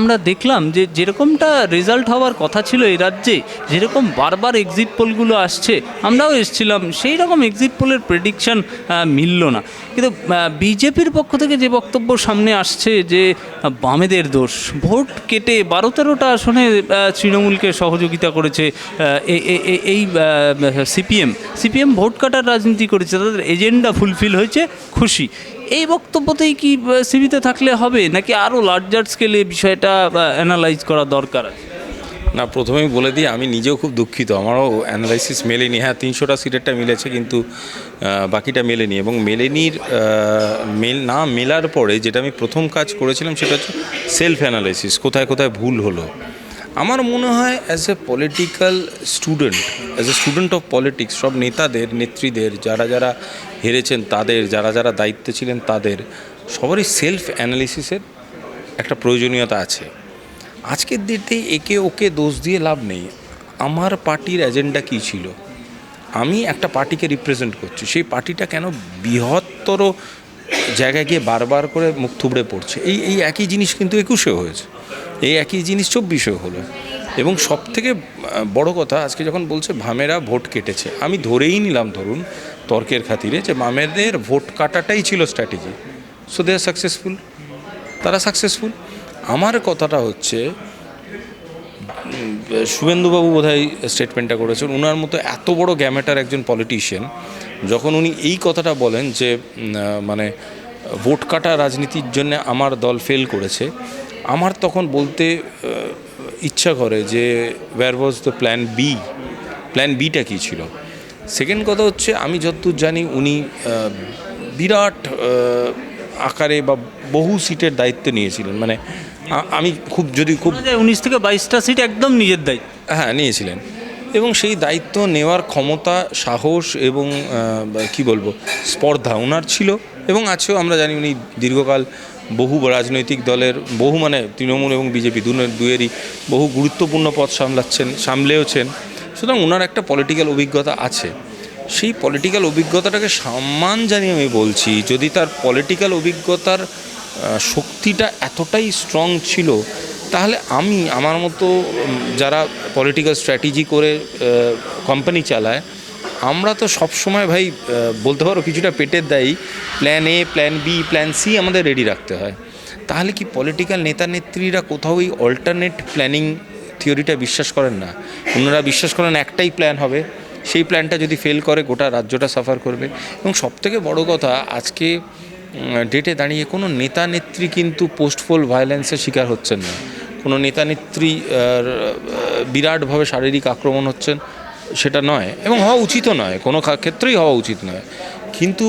আমরা দেখলাম যে যেরকমটা রেজাল্ট হওয়ার কথা ছিল এই রাজ্যে, যেরকম বারবার এক্সিট পোলগুলো আসছে, আমরাও এসেছিলাম সেই রকম এক্সিট পোলের প্রেডিকশন মিলল না। কিন্তু বিজেপির পক্ষ থেকে যে বক্তব্য সামনে আসছে যে বামেদের দোষ, ভোট কেটে বারো তেরোটা আসনে তৃণমূলকে সহযোগিতা করেছে এই সিপিএম। সিপিএম ভোট কাটার রাজনীতি করেছে, তাদের এজেন্ডা ফুলফিল হয়েছে, খুশি। এই বক্তব্যতেই কি সিবিতে থাকলে হবে? নাকি আরও লার্জার স্কেলে বিষয়টা অ্যানালাইজ করা দরকার আছে? না, প্রথমেই বলে দিই, আমি নিজেও খুব দুঃখিত। আমারও অ্যানালাইসিস মেলেনি। হ্যাঁ তিনশোটা সিটেরটা মিলেছে কিন্তু বাকিটা মেলেনি এবং মেলেনির মেল, না মেলার পরে যেটা আমি প্রথম কাজ করেছিলাম সেটা হচ্ছে সেলফ অ্যানালাইসিস কোথায় কোথায় ভুল হলো? আমার মনে হয় as a political student as a student of politics সব নেতাদের, নেত্রীদের, যারা যারা হেরেছেন তাদের, যারা যারা দায়িত্বে ছিলেন তাদের, সবারই সেলফ অ্যানালিসিসের একটা প্রয়োজনীয়তা আছে। আজকের দিনতে একে ওকে দোষ দিয়ে লাভ নেই। আমার পার্টির এজেন্ডা কী ছিল? আমি একটা পার্টিকে রিপ্রেজেন্ট করছি। সেই পার্টিটা কেন বৃহত্তর জায়গায় গিয়ে বারবার করে মুখ থুবড়ে পড়ছে? এই এই একই জিনিস কিন্তু একুশে হয়েছে। এই একই জিনিস চব্বিশেও হলো। এবং সব থেকে বড় কথা, আজকে যখন বলছে ভামেরা ভোট কেটেছে, আমি ধরেই নিলাম ধরুন তর্কের খাতিরে যে ভামেদের ভোট কাটাটাই ছিল strategy. So they are successful তারা সাকসেসফুল আমার কথাটা হচ্ছে শুভেন্দুবাবু বোধহয় স্টেটমেন্টটা করেছেন। ওনার মতো এত বড় গ্যামেটার একজন পলিটিশিয়ান যখন উনি এই কথাটা বলেন যে মানে ভোট কাটা রাজনীতির জন্য আমার দল ফেল করেছে আমার তখন বলতে ইচ্ছা করে যে where was the plan B plan beta কী ছিল? সেকেন্ড কথা হচ্ছে আমি যতদূর জানি উনি বিরাট আকারে বা বহু সিটের দায়িত্ব নিয়েছিলেন। মানে আমি খুব যদি খুব উনিশ থেকে বাইশটা সিট একদম নিজের দায়িত্ব। হ্যাঁ নিয়েছিলেন। এবং সেই দায়িত্ব নেওয়ার ক্ষমতা সাহস এবং কি বলব স্পর্ধা ওনার ছিল। এবং আছেও আমরা জানি উনি দীর্ঘকাল বহু রাজনৈতিক দলের, বহু মানে তৃণমূল এবং বিজেপি দুয়েরই বহু গুরুত্বপূর্ণ পদ সামলাচ্ছেন, সামলেওছেন। সুতরাং ওনার একটা পলিটিক্যাল অভিজ্ঞতা আছে। সেই পলিটিক্যাল অভিজ্ঞতাটাকে সম্মান জানিয়ে আমি বলছি, যদি তার পলিটিক্যাল অভিজ্ঞতার শক্তিটা এতটাই স্ট্রং ছিল, তাহলে আমি, আমার মতো যারা পলিটিক্যাল স্ট্র্যাটেজি করে কোম্পানি চালায় আমরা তো সব সময় ভাই বলতে পারো কিছুটা পেটের দায়ী। Plan A plan B plan C আমাদের রেডি রাখতে হয়। তাহলে কি পলিটিক্যাল নেতা নেত্রীরা কোথাও এই অল্টারনেট প্ল্যানিং থিওরিটা বিশ্বাস করেন না? ওনারা বিশ্বাস করেন একটাই প্ল্যান হবে। সেই প্ল্যানটা যদি ফেল করে, গোটা রাজ্যটা সাফার করবে। এবং সবথেকে বড় কথা, আজকে ডেটে দাঁড়িয়ে কোনো নেতা নেত্রী কিন্তু পোস্টফোল ভায়োলেন্সের শিকার হচ্ছেন না। কোনো নেতা নেত্রী বিরাটভাবে শারীরিক আক্রমণ হচ্ছেন। সেটা নয়, এবং হওয়া উচিতও নয়, কোনো ক্ষেত্রেই হওয়া উচিত নয়। কিন্তু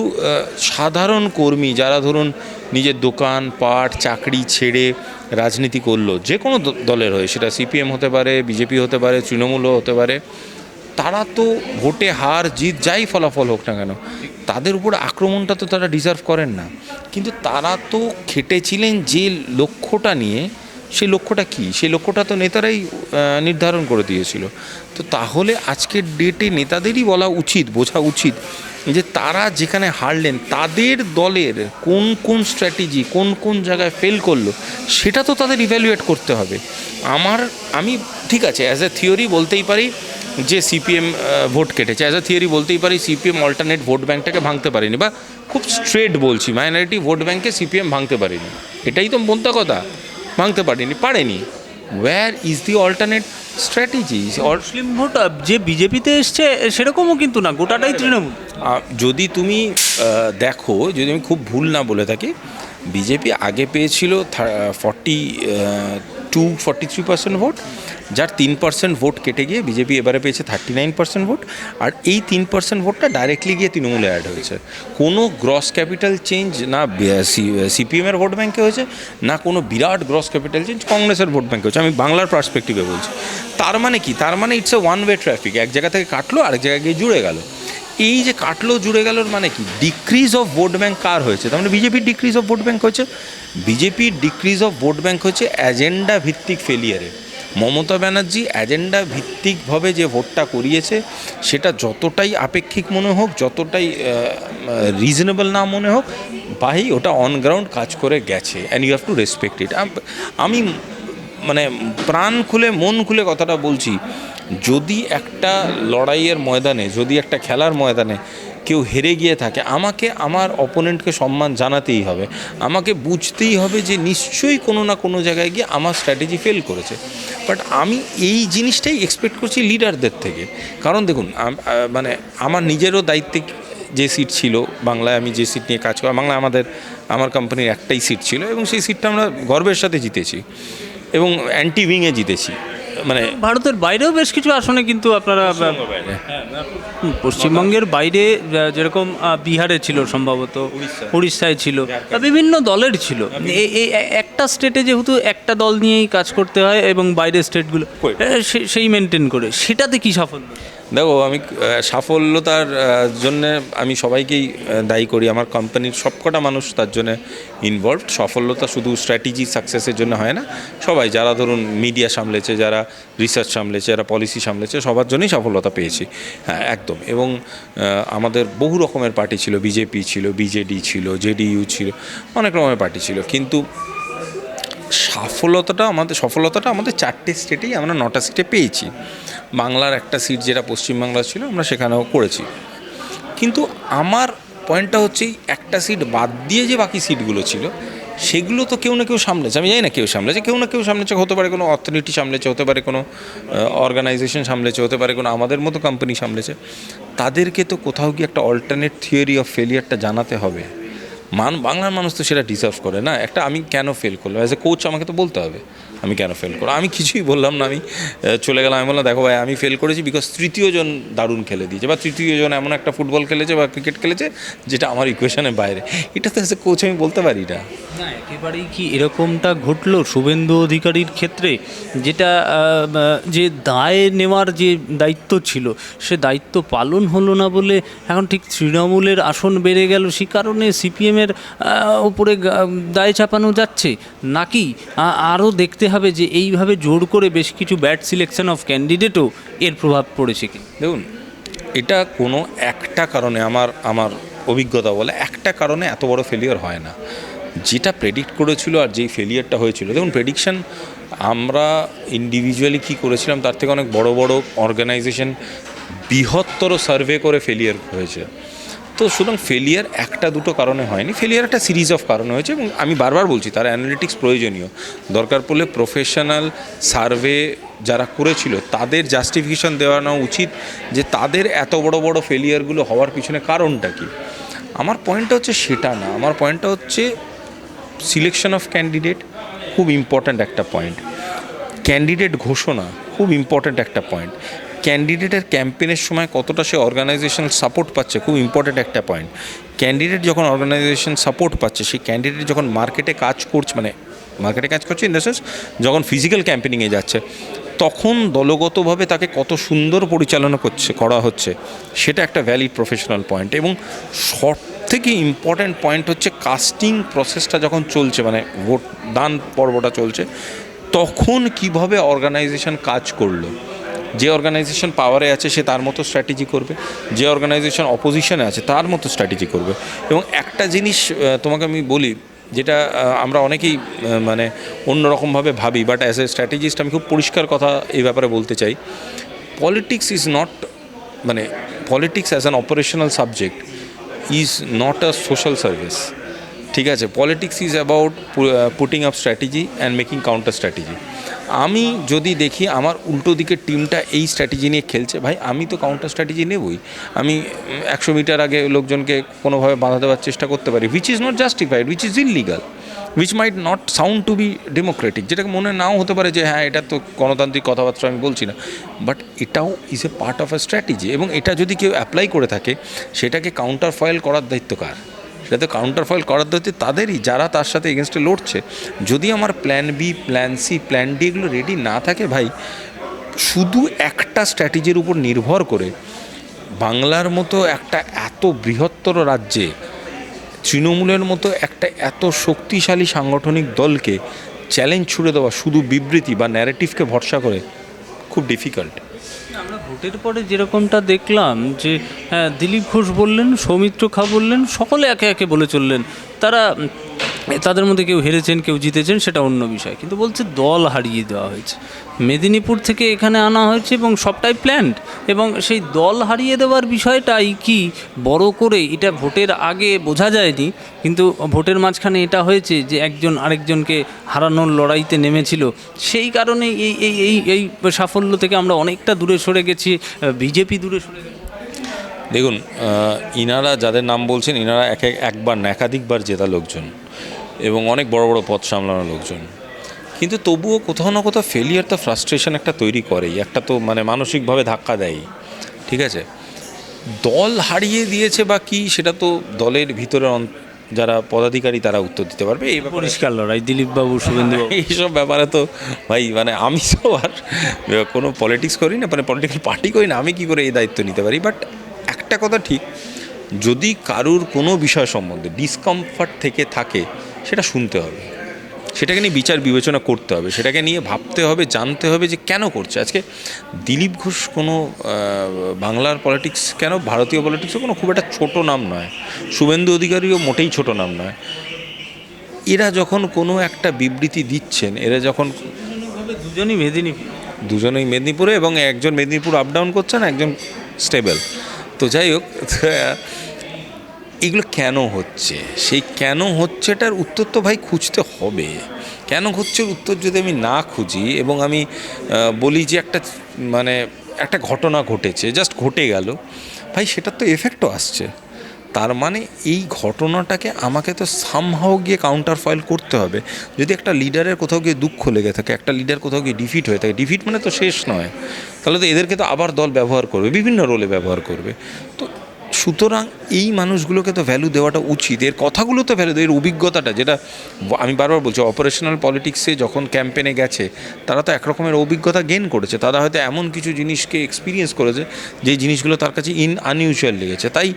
সাধারণ কর্মী যারা ধরুন নিজের দোকান, পাট, চাকরি ছেড়ে রাজনীতি করল, যে কোনো দলের হয়ে, সেটা সিপিএম হতে পারে, বিজেপি হতে পারে, তৃণমূলও হতে পারে, তারা তো ভোটে হার, জিত, যাই ফলাফল হোক না কেন, তাদের উপর আক্রমণটা তো তারা ডিজার্ভ করেন না। কিন্তু তারা তো খেটেছিলেন যে লক্ষ্যটা নিয়ে সেই লক্ষ্যটা কি? সেই লক্ষ্যটা তো নেতারাই নির্ধারণ করে দিয়েছিল। তো তাহলে আজকের ডেটে নেতাদেরই বলা উচিত, বোঝা উচিত যে তারা যেখানে হারলেন, তাদের দলের কোন কোন স্ট্র্যাটেজি কোন কোন জায়গায় ফেল করল, সেটা তো তাদের ইভ্যালুয়েট করতে হবে। আমার, আমি, ঠিক আছে অ্যাজ এ থিওরি বলতেই পারি যে সিপিএম ভোট কেটেছে। অ্যাজ এ থিওরি বলতেই পারি সিপিএম অল্টারনেট ভোট ব্যাঙ্কটাকে ভাঙতে পারেনি বা খুব স্ট্রেট বলছি মাইনরিটি ভোট ব্যাঙ্কে সিপিএম ভাঙতে পারেনি। এটাই তো বলতে কথা। ভাঙতে পারেনি পারেনি। Where is the alternate strategy Muslim vote যে বিজেপিতে এসছে সেরকমও কিন্তু না গোটাটাই তৃণমূল। যদি তুমি দেখো যদি আমি খুব ভুল না বলে থাকি বিজেপি আগে পেয়েছিল forty two forty three percent vote যার তিন পার্সেন্ট ভোট কেটে গিয়ে বিজেপি এবারে পেয়েছে থার্টি নাইন পার্সেন্ট ভোট আর এই তিন পার্সেন্ট ভোটটা ডাইরেক্টলি গিয়ে তৃণমূলে অ্যাড হয়েছে। কোনো গ্রস ক্যাপিটাল চেঞ্জ না সিপিএমের ভোট ব্যাঙ্কে হয়েছে, না কোনো বিরাট গ্রস ক্যাপিটাল চেঞ্জ কংগ্রেসের ভোট ব্যাঙ্কে হয়েছে। আমি বাংলার পার্সপেক্টিভে বলছি। তার মানে কি? তার মানে it's a one way traffic এক জায়গা থেকে কাটলো, আরেক জায়গায় গিয়ে জুড়ে গেল। এই যে কাটলো, জুড়ে গেলোর মানে কি? ডিক্রিজ অফ ভোট ব্যাঙ্ক কার হয়েছে? তার মানে বিজেপির ডিক্রিজ অফ ভোট ব্যাঙ্ক হয়েছে। বিজেপির ডিক্রিজ অফ ভোট ব্যাঙ্ক হচ্ছে অ্যাজেন্ডা ভিত্তিক ফেলিয়ারে মমতা ব্যানার্জি অ্যাজেন্ডা ভিত্তিকভাবে যে ভোটটা করিয়েছে, সেটা যতটাই আপেক্ষিক মনে হোক, যতটাই রিজনেবল না মনে হোক, ভাই, ওটা অন গ্রাউন্ড কাজ করে গেছে and you have to respect it আমি মানে প্রাণ খুলে, মন খুলে কথাটা বলছি, যদি একটা লড়াইয়ের ময়দানে, যদি একটা খেলার ময়দানে কেউ হেরে গিয়ে থাকে, আমাকে আমার অপোনেন্টকে সম্মান জানাতেই হবে। আমাকে বুঝতেই হবে যে নিশ্চয়ই কোনো না কোনো জায়গায় গিয়ে আমার স্ট্র্যাটেজি ফেল করেছে। বাট আমি এই জিনিসটাই এক্সপেক্ট করছি লিডারদের থেকে। কারণ দেখুন মানে আমার নিজেরও দায়িত্বে যে সিট ছিল, বাংলায় আমি যে সিট নিয়ে কাজ করি, বাংলায় আমাদের, আমার কোম্পানির একটাই সিট ছিল এবং সেই সিটটা আমরা গর্বের সাথে জিতেছি এবং অ্যান্টি উইংয়ে জিতেছি। মানে ভারতের বাইরেও বেশ কিছু আসনে কিন্তু আপনারা পশ্চিমবঙ্গের বাইরে। যেরকম বিহারে ছিল সম্ভবত উড়িষ্যায় ছিল বা বিভিন্ন দলের ছিল। এই একটা স্টেটে যেহেতু একটা দল নিয়েই কাজ করতে হয় এবং বাইরের স্টেটগুলো সেই মেনটেন করে। সেটাতে কি সাফল্য? দেখো, আমি সাফল্যতার জন্য আমি সবাইকেই দায়ী করি। আমার কোম্পানির সবকটা মানুষ তার জন্য ইনভলভড সফলতা শুধু স্ট্র্যাটেজি সাকসেসের জন্য হয় না। সবাই, যারা ধরুন মিডিয়া সামলেছে, যারা রিসার্চ সামলেছে, যারা পলিসি সামলেছে, সবার জন্যই সফলতা পেয়েছি। হ্যাঁ একদম। এবং আমাদের বহু রকমের পার্টি ছিল। বিজেপি ছিল বিজেডি ছিল জেডিইউ ছিল, অনেক রকমের পার্টি ছিল। কিন্তু সফলতাটা আমাদের সফলতাটা আমাদের চারটে স্টেটেই আমরা নটা স্টেটে পেয়েছি। বাংলার একটা সিট যেটা পশ্চিমবাংলা ছিল, আমরা সেখানেও করেছি। কিন্তু আমার পয়েন্টটা হচ্ছে একটা সিট বাদ দিয়ে যে বাকি সিটগুলো ছিল, সেগুলো তো কেউ না কেউ সামলেছে। আমি জানি না কেউ সামলেছে, কেউ না কেউ সামলেছে, হতে পারে কোনো অর্থনীতি সামলেছে, হতে পারে কোনো অর্গানাইজেশন সামলেছে, হতে পারে কোনো আমাদের মতো কোম্পানি সামলেছে। তাদেরকে তো কোথাও গিয়ে একটা অল্টারনেট থিওরি অফ ফেলিয়ারটা জানাতে হবে। মান, বাংলার মানুষ তো সেটা ডিজার্ভ করে না। একটা আমি কেন ফেল করলাম? অ্যাজ এ কোচ আমাকে তো বলতে হবে। আমি কেন ফেল করো আমি কিছুই বললাম না, আমি চলে গেলাম। আমি বললাম, দেখো ভাই, আমি ফেল করেছি বিকজ তৃতীয় জন দারুণ খেলে দিয়েছে বা তৃতীয় জন এমন একটা ফুটবল খেলেছে বা ক্রিকেট খেলেছে যেটা আমার ইকুয়েশনের বাইরে। এটা তো কোচ আমি বলতে পারি না, একেবারেই কি এরকমটা ঘটলো? শুভেন্দু অধিকারীর ক্ষেত্রে যেটা যে দায় নেওয়ার যে দায়িত্ব ছিল, সে দায়িত্ব পালন হলো না বলে এখন ঠিক তৃণমূলের আসন বেড়ে গেল, সে কারণে সিপিএমের উপরে গা- দায় চাপানো যাচ্ছে। নাকি আরও দেখতে হবে যে এইভাবে জোর করে বেশ কিছু ব্যাড সিলেকশন অফ ক্যান্ডিডেটও এর প্রভাব পড়েছে কি? দেখুন, এটা কোনো একটা কারণে আমার আমার অভিজ্ঞতা বলে একটা কারণে এত বড় ফেলিয়ার হয় না। যেটা প্রেডিক্ট করেছিল আর যেই ফেলিয়ারটা হয়েছিল। দেখুন প্রেডিকশন আমরা ইন্ডিভিজুয়ালি কী করেছিলাম, তার থেকে অনেক বড় বড় অর্গানাইজেশন বৃহত্তর সার্ভে করে ফেলিয়ার হয়েছে। তো সুতরাং ফেলিয়ার একটা দুটো কারণে হয়নি। ফেলিয়ার একটা সিরিজ অফ কারণে হয়েছে এবং আমি বারবার বলছি, তার অ্যানালিটিক্স প্রয়োজনীয়। দরকার পড়লে প্রফেশনাল সার্ভে যারা করেছিল, তাদের জাস্টিফিকেশন দেওয়ানো উচিত যে তাদের এত বড় বড় ফেলিয়ারগুলো হওয়ার পিছনে কারণটা কি। আমার পয়েন্টটা হচ্ছে সেটা না, আমার পয়েন্টটা হচ্ছে সিলেকশন অফ ক্যান্ডিডেট খুব ইম্পর্ট্যান্ট একটা পয়েন্ট ক্যান্ডিডেট ঘোষণা খুব ইম্পর্ট্যান্ট একটা পয়েন্ট ক্যান্ডিডেটের ক্যাম্পেনের সময় কতটা সে অর্গানাইজেশন সাপোর্ট পাচ্ছে? খুব ইম্পর্ট্যান্ট একটা পয়েন্ট ক্যান্ডিডেট যখন অর্গানাইজেশন সাপোর্ট পাচ্ছে, সেই ক্যান্ডিডেট যখন মার্কেটে কাজ করছে মানে মার্কেটে কাজ করছে ইন দ্য সেন্স যখন ফিজিক্যাল ক্যাম্পেনিংয়ে যাচ্ছে, তখন দলগতভাবে তাকে কত সুন্দর পরিচালনা করছে, করা হচ্ছে, সেটা একটা ভ্যালিড প্রফেশনাল পয়েন্ট এবং সব থেকে ইম্পর্ট্যান্ট পয়েন্ট হচ্ছে কাস্টিং প্রসেসটা যখন চলছে মানে ভোট দান পর্বটা চলছে, তখন কীভাবে অর্গানাইজেশন কাজ করল? যে অর্গানাইজেশন পাওয়ারে আছে সে তার মতো স্ট্র্যাটেজি করবে, যে অর্গানাইজেশন অপোজিশনে আছে তার মতো স্ট্র্যাটেজি করবে। এবং একটা জিনিস তোমাকে আমি বলি, যেটা আমরা অনেকেই মানে অন্যরকমভাবে ভাবি বাট অ্যাজ এ স্ট্র্যাটেজিস্ট আমি খুব পরিষ্কার কথা এই ব্যাপারে বলতে চাই। পলিটিক্স ইজ নট মানে politics as an operational subject is not a social service ঠিক আছে politics is about putting up strategy and making counter strategy আমি যদি দেখি আমার উল্টো দিকের টিমটা এই স্ট্র্যাটেজি নিয়ে খেলছে, ভাই আমি তো কাউন্টার স্ট্র্যাটেজি নেবই। আমি একশো মিটার আগে লোকজনকে কোনোভাবে বাধা দেওয়ার চেষ্টা করতে পারি which is not justified which is illegal which might not sound to be democratic যেটাকে মনে নাও হতে পারে যে হ্যাঁ এটা তো গণতান্ত্রিক কথাবার্তা আমি বলছি না। বাট এটাও is a part of a strategy এবং এটা যদি কেউ অ্যাপ্লাই করে থাকে, সেটাকে কাউন্টার ফয়েল করার দায়িত্ব কার? সেটা তো কাউন্টার ফয়েল করার দায়িত্ব তাদেরই, যারা তার সাথে এগেনস্টে লড়ছে। যদি আমার plan B plan C plan D এগুলো রেডি না থাকে ভাই, শুধু একটা স্ট্র্যাটেজির উপর নির্ভর করে বাংলার মতো একটা এত বৃহত্তর রাজ্যে, তৃণমূলের মতো একটা এত শক্তিশালী সাংগঠনিক দলকে চ্যালেঞ্জ ছুড়ে দেওয়া শুধু বিবৃতি বা ন্যারেটিভকে ভরসা করে, খুব ডিফিকাল্ট ভোটের পরে যেরকমটা দেখলাম যে হ্যাঁ, দিলীপ ঘোষ বললেন সৌমিত্র খা বললেন সকলে একে একে বলে চললেন। তারা তাদের মধ্যে কেউ হেরেছেন, কেউ জিতেছেন, সেটা অন্য বিষয়। কিন্তু বলছে দল হারিয়ে দেওয়া হয়েছে। মেদিনীপুর থেকে এখানে আনা হয়েছে এবং সবটাই প্ল্যান্ড এবং সেই দল হারিয়ে দেওয়ার বিষয়টাই কি বড় করে এটা ভোটের আগে বোঝা যায়নি, কিন্তু ভোটের মাঝখানে এটা হয়েছে যে একজন আরেকজনকে হারানোর লড়াইতে নেমেছিল। সেই কারণে এই এই এই সাফল্য থেকে আমরা অনেকটা দূরে সরে গেছি বিজেপি দূরে সরে গেছে। দেখুন ইনারা যাদের নাম বলছেন ইনারা এক এক- একবার না একাধিকবার জেতা লোকজন এবং অনেক বড় বড় পদ সামলানো লোকজন। কিন্তু তবুও কোথাও না কোথাও ফেলিয়ার তো ফ্রাস্ট্রেশন একটা তৈরি করেই। একটা তো মানে মানসিকভাবে ধাক্কা দেয় ঠিক আছে? দল হারিয়ে দিয়েছে বা কি সেটা তো দলের ভিতরে যারা পদাধিকারী তারা উত্তর দিতে পারবে। এই পরিষ্কার লড়াই দিলীপ বাবু। শুভেন্দু এইসব ব্যাপারে তো ভাই মানে আমি তো আর কোনো পলিটিক্স করি না মানে পলিটিক্যাল পার্টি করি না আমি কি করে এই দায়িত্ব নিতে পারি? বাট একটা কথা ঠিক যদি কারুর কোনো বিষয় সম্বন্ধে ডিসকমফর্ট থেকে থাকে সেটা শুনতে হবে। সেটাকে নিয়ে বিচার বিবেচনা করতে হবে সেটাকে নিয়ে ভাবতে হবে জানতে হবে যে কেন করছে। আজকে দিলীপ ঘোষ কোনো বাংলার পলিটিক্স কেন ভারতীয় পলিটিক্সও কোনো খুব একটা ছোট নাম নয়। শুভেন্দু অধিকারীও মোটেই ছোট নাম নয়। এরা যখন কোনো একটা বিবৃতি দিচ্ছেন এরা যখন দুজনই মেদিনীপুর। দুজনেই মেদিনীপুরে এবং একজন মেদিনীপুর আপ ডাউন করছেন একজন স্টেবল তো যাই হোক, এগুলো কেন হচ্ছে? সেই কেন হচ্ছেটার উত্তর তো ভাই খুঁজতে হবে। কেন হচ্ছে উত্তর যদি আমি না খুঁজি এবং আমি বলি যে একটা মানে একটা ঘটনা ঘটেছে জাস্ট ঘটে গেল, ভাই সেটার তো এফেক্টও আসছে। তার মানে এই ঘটনাটাকে আমাকে তো সামহাও গিয়ে কাউন্টার ফয়েল করতে হবে। যদি একটা লিডারের কোথাও গিয়ে দুঃখ লেগে থাকে, একটা লিডার কোথাও গিয়ে ডিফিট হয়ে থাকে ডিফিট মানে তো শেষ নয়। তাহলে তো এদেরকে তো আবার দল ব্যবহার করবে, বিভিন্ন রোলে ব্যবহার করবে। তো সুতরাং এই মানুষগুলোকে তো ভ্যালু দেওয়াটা উচিত। এর কথাগুলো তো ভ্যালু এর অভিজ্ঞতাটা, যেটা আমি বারবার বলছি অপারেশনাল পলিটিক্সে যখন ক্যাম্পেনে গেছে, তারা তো একরকমের অভিজ্ঞতা গেন করেছে। তারা হয়তো এমন কিছু জিনিসকে এক্সপিরিয়েন্স করেছে, যে জিনিসগুলো তার কাছে ইন আনইউজুয়াল লেগেছে। তাই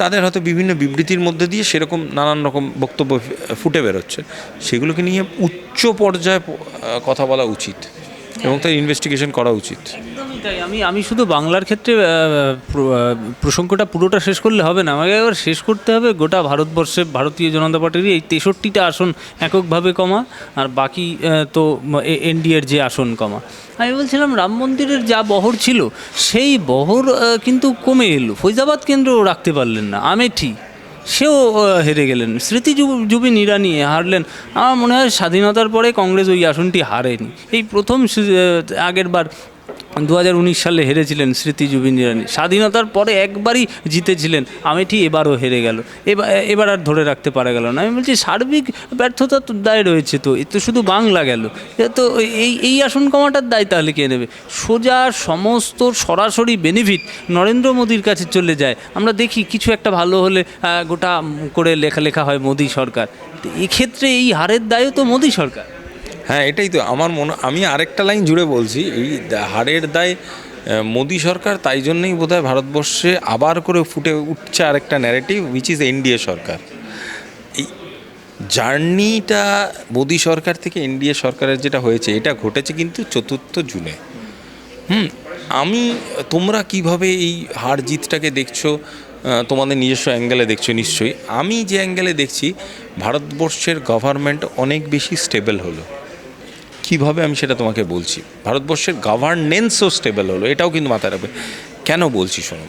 তাদের হয়তো বিভিন্ন বিবৃতির মধ্যে দিয়ে সেরকম নানান রকম বক্তব্য ফুটে বেরোচ্ছে। সেগুলোকে নিয়ে উচ্চ পর্যায়ে কথা বলা উচিত এবং তার ইনভেস্টিগেশন করা উচিত। তাই আমি আমি শুধু বাংলার ক্ষেত্রে প্রসঙ্গটা পুরোটা শেষ করলে হবে না। আমাকে এবার শেষ করতে হবে, গোটা ভারতবর্ষে ভারতীয় জনতা পার্টির এই তেষট্টিটা আসন এককভাবে কমা, আর বাকি তো এনডিএর যে আসন কমা। আমি বলছিলাম, রাম মন্দিরের যা বহর ছিল, সেই বহর কিন্তু কমে এলো। ফৈজাবাদ কেন্দ্র রাখতে পারলেন না। আমেঠি, সেও হেরে গেলেন। স্মৃতি জুবিন ইরানি হারলেন। আমার মনে হয় স্বাধীনতার পরে কংগ্রেস ওই আসনটি হারেনি। এই প্রথম আগের বার দু হাজার উনিশ সালে হেরেছিলেন স্মৃতি জুবিন ইরানি। স্বাধীনতার পরে একবারই জিতেছিলেন। আমেঠি এবারও হেরে গেল। এবার এবার আর ধরে রাখতে পারা গেল না। আমি বলছি, সার্বিক ব্যর্থতা তো দায় রয়েছে তো। এ তো শুধু বাংলা গেল। তো এই এই আসন কমাটার দায় তাহলে কে নেবে? সোজা, সমস্ত, সরাসরি বেনিফিট নরেন্দ্র মোদীর কাছে চলে যায়। আমরা দেখি কিছু একটা ভালো হলে গোটা করে লেখা লেখা হয় মোদী সরকার। এক্ষেত্রে এই হারের দায়ও তো মোদী সরকার। হ্যাঁ এটাই তো আমার মনে, আমি আরেকটা লাইন জুড়ে বলছি, এই হারের দায় মোদী সরকার তাই জন্যই বোধহয় ভারতবর্ষে আবার করে ফুটে উঠছে আরেকটা ন্যারেটিভ উইচ ইজ এনডিএ সরকার। এই জার্নিটা মোদী সরকার থেকে এনডিএ সরকারের যেটা হয়েছে, এটা ঘটেছে কিন্তু চতুর্থ জুনে। হুম, আমি, তোমরা কীভাবে এই হার জিতটাকে দেখছ তোমাদের নিজস্ব অ্যাঙ্গেলে দেখছ নিশ্চয়ই। আমি যে অ্যাঙ্গেলে দেখছি, ভারতবর্ষের গভর্নমেন্ট অনেক বেশি স্টেবল হলো। কীভাবে আমি সেটা তোমাকে বলছি? ভারতবর্ষের গভর্নেন্সও স্টেবল হলো, এটাও কিন্তু মাথায় রাখবে। কেন বলছি শোনো?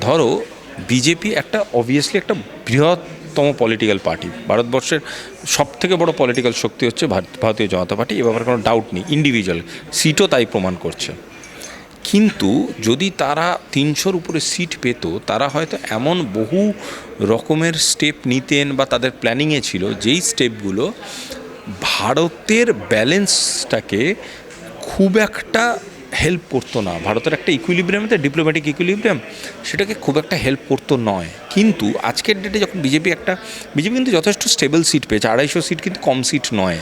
ধরো বিজেপি একটা অবভিয়াসলি একটা বৃহত্তম পলিটিক্যাল পার্টি ভারতবর্ষের সব থেকে বড় পলিটিক্যাল শক্তি হচ্ছে ভারত- ভারতীয় জনতা পার্টি এ ব্যাপারে কোনো ডাউট নেই ইন্ডিভিজুয়াল সিটও তাই প্রমাণ করছে। কিন্তু যদি তারা তিনশোর উপরে সিট পেত, তারা হয়তো এমন বহু রকমের স্টেপ নিতেন বা তাদের প্ল্যানিংয়ে ছিল, যেই স্টেপগুলো ভারতের ব্যালেন্সটাকে খুব একটা হেল্প করতো না। ভারতের একটা ইকুইলিব্রিয়াম আছে ডিপ্লোম্যাটিক ইকুইলিব্রিয়াম সেটাকে খুব একটা হেল্প করতো নয়। কিন্তু আজকের ডেটে যখন বিজেপি একটা বিজেপি কিন্তু যথেষ্ট স্টেবল সিট পেয়েছে, আড়াইশো সিট কিন্তু কম সিট নয়।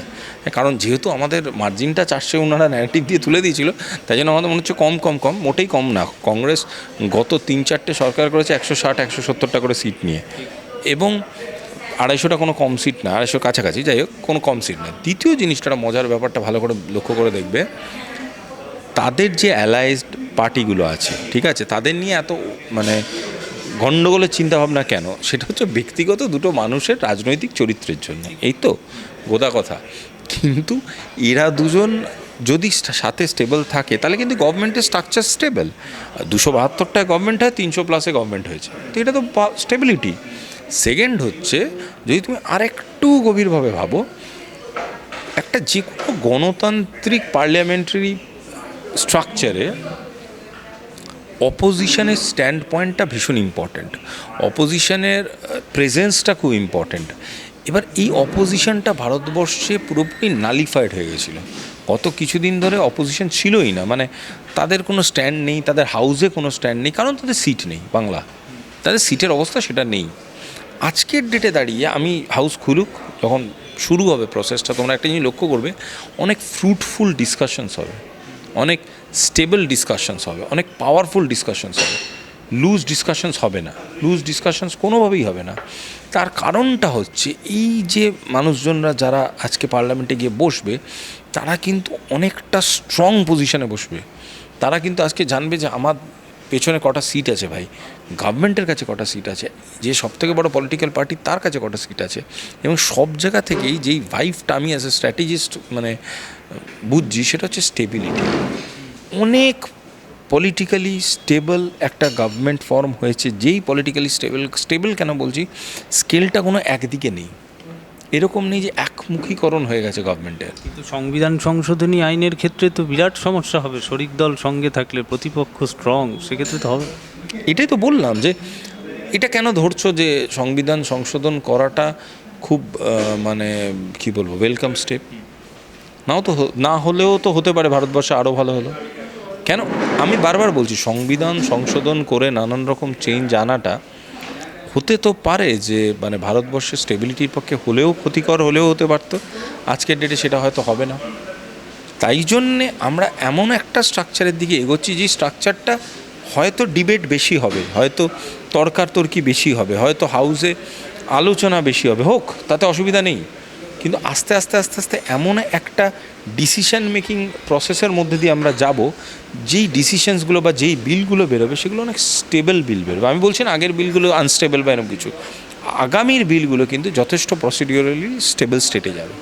কারণ যেহেতু আমাদের মার্জিনটা চারশো ওনারা ন্যারেটিভ দিয়ে তুলে দিয়েছিল, তাই জন্য আমাদের মনে হচ্ছে কম কম কম, মোটেই কম না। কংগ্রেস গত তিন চারটে সরকার করেছে, একশো ষাট, একশো সত্তরটা করে সিট নিয়ে। এবং আড়াইশোটা কোনো কম সিট না আড়াইশো কাছাকাছি, যাই হোক, কোনো কম সিট না। দ্বিতীয় জিনিসটা মজার ব্যাপারটা ভালো করে লক্ষ্য করে দেখবে, তাদের যে অ্যালাইজড পার্টিগুলো আছে, ঠিক আছে, তাদের নিয়ে এত মানে গণ্ডগোলের চিন্তাভাবনা কেন? সেটা হচ্ছে ব্যক্তিগত দুটো মানুষের রাজনৈতিক চরিত্রের জন্য, এই তো, গোদা কথা। কিন্তু এরা দুজন যদি সাথে স্টেবল থাকে, তাহলে কিন্তু গভর্নমেন্টের স্ট্রাকচার স্টেবল দুশো বাহাত্তরটায় গভর্নমেন্ট হয়, তিনশো প্লাসে গভর্নমেন্ট হয়েছে। তো এটা তো স্টেবিলিটি সেকেন্ড হচ্ছে, যদি তুমি আরেকটু গভীরভাবে ভাবো, একটা যে কোনো গণতান্ত্রিক পার্লামেন্টারি স্ট্রাকচারে অপোজিশনের স্ট্যান্ড পয়েন্টটা ভীষণ ইম্পর্ট্যান্ট অপোজিশনের প্রেজেন্সটা খুব ইম্পর্ট্যান্ট এবার এই অপোজিশনটা ভারতবর্ষে পুরোপুরি নালিফাইড হয়ে গেছিল। গত কিছুদিন ধরে অপোজিশন ছিলই না মানে তাদের কোনো স্ট্যান্ড নেই, তাদের হাউসে কোনো স্ট্যান্ড নেই, কারণ তাদের সিট নেই, বাংলা। তাদের সিটের অবস্থা সেটা নেই। আজকের ডেটে দাঁড়িয়ে আমি হাউস খুলুক, যখন শুরু হবে প্রসেসটা তোমরা একটা জিনিস লক্ষ্য করবে, অনেক ফ্রুটফুল ডিসকাশনস হবে, অনেক স্টেবল ডিসকাশনস হবে, অনেক পাওয়ারফুল ডিসকাশনস হবে। লুজ ডিসকাশনস হবে না লুজ ডিসকাশনস কোনোভাবেই হবে না। তার কারণটা হচ্ছে, এই যে মানুষজনরা যারা আজকে পার্লামেন্টে গিয়ে বসবে, তারা কিন্তু অনেকটা স্ট্রং পজিশনে বসবে। তারা কিন্তু আজকে জানবে যে আমার পেছনে কটা সিট আছে ভাই। গভর্নমেন্টের কাছে কটা সিট আছে, যে সব থেকে বড় পলিটিক্যাল পার্টি তার কাছে কটা সিট আছে এবং সব জায়গা থেকেই যেই ভাইভটা আমি অ্যাজ এ স্ট্র্যাটেজিস্ট মানে বুঝছি সেটা হচ্ছে স্টেবিলিটি অনেক পলিটিক্যালি স্টেবল একটা গভর্নমেন্ট ফর্ম হয়েছে, যেই পলিটিক্যালি স্টেবল স্টেবল কেন বলছি? স্কেলটা কোনো একদিকে নেই। এরকম নেই যে একমুখীকরণ হয়ে গেছে গভর্নমেন্টের কিন্তু সংবিধান সংশোধনী আইনের ক্ষেত্রে তো বিরাট সমস্যা হবে। শরিক দল সঙ্গে থাকলে প্রতিপক্ষ স্ট্রং সেক্ষেত্রে তো হবে। এটাই তো বললাম যে এটা কেন ধরছো যে সংবিধান সংশোধন করাটা খুব মানে কি বলব ওয়েলকাম স্টেপ নাও তো না হলেও তো হতে পারে ভারতবর্ষে আরও ভালো হলো। কেন? আমি বারবার বলছি, সংবিধান সংশোধন করে নানান রকম চেঞ্জ আনাটা হতে তো পারে যে মানে ভারতবর্ষের স্টেবিলিটির পক্ষে হলেও ক্ষতিকর হলেও হতে পারতো। আজকের ডেটে সেটা হয়তো হবে না। তাই জন্যে আমরা এমন একটা স্ট্রাকচারের দিকে এগোচ্ছি যে স্ট্রাকচারটা হয়তো ডিবেট বেশি হবে, হয়তো তর্কাতর্কি বেশি হবে, হয়তো হাউসে আলোচনা বেশি হবে, হোক, তাতে অসুবিধা নেই। কিন্তু আস্তে আস্তে আস্তে আস্তে এমন একটা ডিসিশন মেকিং প্রসেসের মধ্যে দিয়ে আমরা যাব, যেই ডিসিশনসগুলো বা যেই বিলগুলো বেরোবে, সেগুলো অনেক স্টেবল বিল বেরোবে। আমি বলছি না আগের বিলগুলো আনস্টেবল বা এরকম কিছু, আগামীর বিলগুলো কিন্তু যথেষ্ট প্রসিডিওরালি স্টেবল স্টেটে যাবে।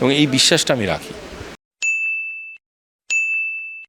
এবং এই বিশ্বাসটা আমি রাখি।